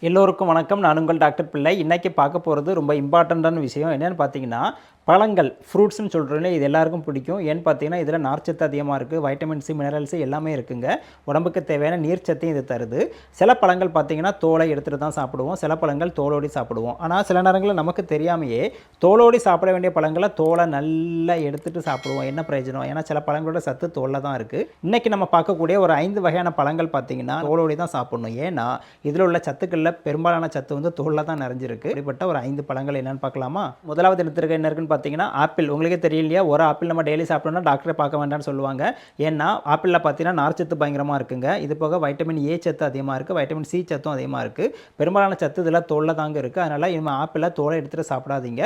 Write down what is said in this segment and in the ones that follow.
எல்லோருக்கும் வணக்கம். நான் உங்கள் டாக்டர் பிள்ளை. இன்றைக்கி பார்க்க போகிறது ரொம்ப இம்பார்ட்டண்ட்டான விஷயம் என்னென்னு பார்த்தீங்கன்னா பழங்கள் ஃப்ரூட்ஸ்னு சொல்கிறோன்னே இது எல்லாருக்கும் பிடிக்கும். ஏன்னு பார்த்தீங்கன்னா இதில் நார்ச்சத்து அதிகமாக இருக்குது வைட்டமின் சி மினரல்ஸ் எல்லாமே இருக்குங்க. உடம்புக்கு தேவையான நீர்ச்சத்தையும் இது தருது. சில பழங்கள் பார்த்தீங்கன்னா தோலை எடுத்துகிட்டு தான் சாப்பிடுவோம். சில பழங்கள் தோலோடி சாப்பிடுவோம். ஆனால் சில நேரங்களில் நமக்கு தெரியாமையே தோலோடி சாப்பிட வேண்டிய பழங்களை தோலை நல்லா எடுத்துகிட்டு சாப்பிடுவோம். என்ன பிரயோஜனம்? ஏன்னா சில பழங்களோட சத்து தோலில் தான் இருக்குது இன்றைக்கி நம்ம பார்க்கக்கூடிய ஒரு ஐந்து வகையான பழங்கள் பார்த்தீங்கன்னா தோலோடி தான் சாப்பிடணும். ஏன்னா இதில் உள்ள சத்துக்களில் பெரும்பாலான சத்து வந்து தோலில் தான் நிறைஞ்சிருக்கு. இப்படிப்பட்ட ஒரு ஐந்து பழங்கள் என்னென்னு பார்க்கலாமா? முதலாவது எடுத்துருக்க என்ன இருக்குன்னு பார்த்தீங்கன்னா ஆப்பிள். உங்களுக்கே தெரியலையா? ஒரு ஆப்பிள் நம்ம டெய்லி சாப்பிட்டோம்னா டாக்டரை பார்க்க வேண்டாம்னு சொல்லுவாங்க. ஏன்னா ஆப்பிளில் பார்த்தீங்கன்னா நார்ச்சத்து பயங்கரமாக இருக்குங்க. இது போக வைட்டமின் ஏ சத்து அதிகமாக இருக்குது வைட்டமின் சி சத்தும் அதிகமாக இருக்குது பெரும்பாலான சத்து இதில் தோலில் தாங்க இருக்குது அதனால் இனிமேல் ஆப்பிளில் தோலை எடுத்துகிட்டு சாப்பிடாதீங்க.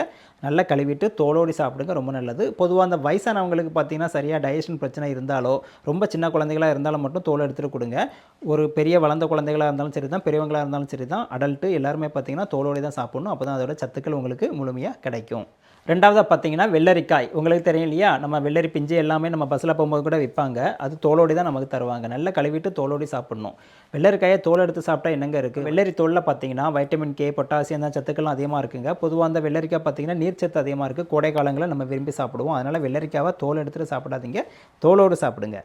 நல்லா கழுவிட்டு தோலோடி சாப்பிடுங்க ரொம்ப நல்லது. பொதுவாக அந்த வயசானவங்களுக்கு பார்த்தீங்கன்னா சரியாக டைஜஷன் பிரச்சனை இருந்தாலோ ரொம்ப சின்ன குழந்தைகளாக இருந்தாலும் மட்டும் தோலை எடுத்துகிட்டு கொடுங்க. ஒரு பெரிய வளர்ந்த குழந்தைகளாக இருந்தாலும் சரி தான் பெரியவங்களாக இருந்தாலும் சரி தான் அடல்ட்டு எல்லாருமே பார்த்தீங்கன்னா தோலோடி தான் சாப்பிடணும். அப்போ தான் அதோட சத்துக்கள் உங்களுக்கு முழுமையாக கிடைக்கும். ரெண்டாவதாக பார்த்தீங்கன்னா வெள்ளரிக்காய். உங்களுக்கு தெரியும் இல்லையா? நம்ம வெள்ளரி பிஞ்சு எல்லாமே நம்ம பஸ்ஸில் போகும்போது கூட விற்பாங்க. அது தோலோடி தான் நமக்கு தருவாங்க. நல்லா கழுவிட்டு தோலோடி சாப்பிடணும். வெள்ளரிக்காயை தோல் எடுத்து சாப்பிட்டா என்னங்க இருக்குது வெள்ளரி தோலில் பார்த்தீங்கன்னா வைட்டமின் கே பொட்டாசியம் தான் சத்துக்கள்லாம் அதிகமாக இருக்குங்க. பொதுவாக அந்த வெள்ளரிக்காய் பார்த்தீங்கன்னா நீர்ச்சத்து அதிகமாக இருக்குது கோடை காலங்களில் நம்ம விரும்பி சாப்பிடுவோம். அதனால் வெள்ளரிக்காவை தோல் எடுத்துகிட்டு சாப்பிடாதீங்க. தோலோடு சாப்பிடுங்க.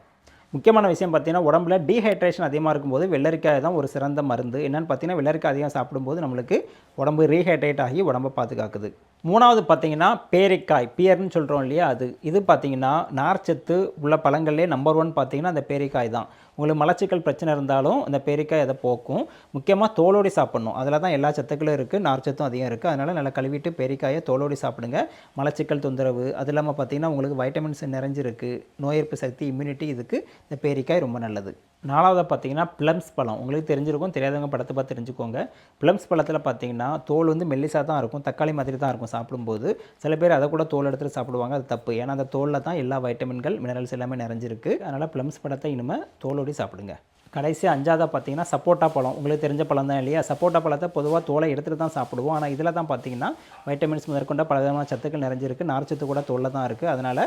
முக்கியமான விஷயம் பார்த்தீங்கன்னா உடம்புல டீஹைட்ரேஷன் அதிகமாக இருக்கும்போது வெள்ளரிக்காய் தான் ஒரு சிறந்த மருந்து. என்னென்னு பார்த்தீங்கன்னா வெள்ளரிக்காய் அதிகம் சாப்பிடும்போது நம்மளுக்கு உடம்பு ரீஹைட்ரேட் ஆகி உடம்பை பாதுகாக்குது. மூணாவது பார்த்தீங்கன்னா பேரிக்காய் பியர்னு சொல்கிறோம் இல்லையா அது. இது பார்த்தீங்கன்னா நார்ச்சத்து உள்ள பழங்கள்லேயே நம்பர் ஒன் பார்த்தீங்கன்னா அந்த பேரிக்காய் தான். உங்களுக்கு மலச்சிக்கல் பிரச்சனை இருந்தாலும் அந்த பேரிக்காய் அதை போக்கும். முக்கியமாக தோலோடி சாப்பிட்ணும். அதில் தான் எல்லா சத்துக்களும் இருக்குது நார்ச்சத்தும் அதிகம் இருக்குது அதனால் நல்லா கழுவிட்டு பேரிக்காயை தோலோடி சாப்பிடுங்க. மலச்சிக்கல் தொந்தரவு அது இல்லாமல் பார்த்தீங்கன்னா உங்களுக்கு வைட்டமின்ஸ் நிறைஞ்சிருக்கு. நோய் எதிர்ப்பு சக்தி இம்யூனிட்டி இதுக்கு இந்த பேரிக்காய் ரொம்ப நல்லது. நாலாவது பார்த்தீங்கன்னா ப்ளம்ஸ் பழம். உங்களுக்கு தெரிஞ்சிருக்கும். தெரியாதவங்க படத்தை பார்த்து தெரிஞ்சுக்கோங்க. ப்ளம்ஸ் பழத்தில் பார்த்தீங்கன்னா தோல் வந்து மெல்லிசாக தான் இருக்கும். தக்காளி மாதிரி தான் இருக்கும் சாப்பிடும்போது. சில பேர் அதை கூட தோல் எடுத்துகிட்டு சாப்பிடுவாங்க. அது தப்பு. ஏன்னா அந்த தோலில் தான் எல்லா வைட்டமின்கள் மினரல்ஸ் எல்லாமே நிறைஞ்சிருக்கு. அதனால் ப்ளம்ஸ் பழத்தை இனிமேல் தோலோடி சாப்பிடுங்க. கடைசி அஞ்சாவதாக பார்த்தீங்கன்னா சப்போட்டா பழம். உங்களுக்கு தெரிஞ்ச பழம் தான் இல்லையா? சப்போட்டா பழத்தை பொதுவாக தோலை எடுத்துகிட்டு தான் சாப்பிடுவோம். ஆனால் இதில் தான் பார்த்தீங்கன்னா வைட்டமின்ஸ் முதற்கொண்ட பல விதமான சத்துக்கள் நிறைஞ்சிருக்கு. நார்ச்சத்து கூட தோலில் தான் இருக்குது அதனால்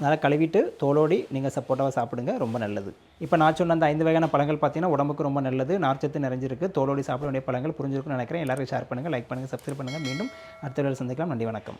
அதனால் கழுவிட்டு தோலோடி நீங்கள் சப்போட்டாவை சாப்பிடுங்க ரொம்ப நல்லது. இப்போ நான் சொன்ன அந்த ஐந்து வகையான பழங்கள் பார்த்தீங்கன்னா உடம்புக்கு ரொம்ப நல்லது நார்ச்சத்து நிறைஞ்சிருக்கு தோலோடி சாப்பிட வேண்டிய பழங்கள் புரிஞ்சிருக்குன்னு நினைக்கிறேன். எல்லாருக்கும் ஷேர் பண்ணுங்கள் லைக் பண்ணுங்கள் சப்ஸ்கிரைப் பண்ணுங்கள் மீண்டும் அடுத்த வேலை சந்திக்கலாம். நன்றி வணக்கம்.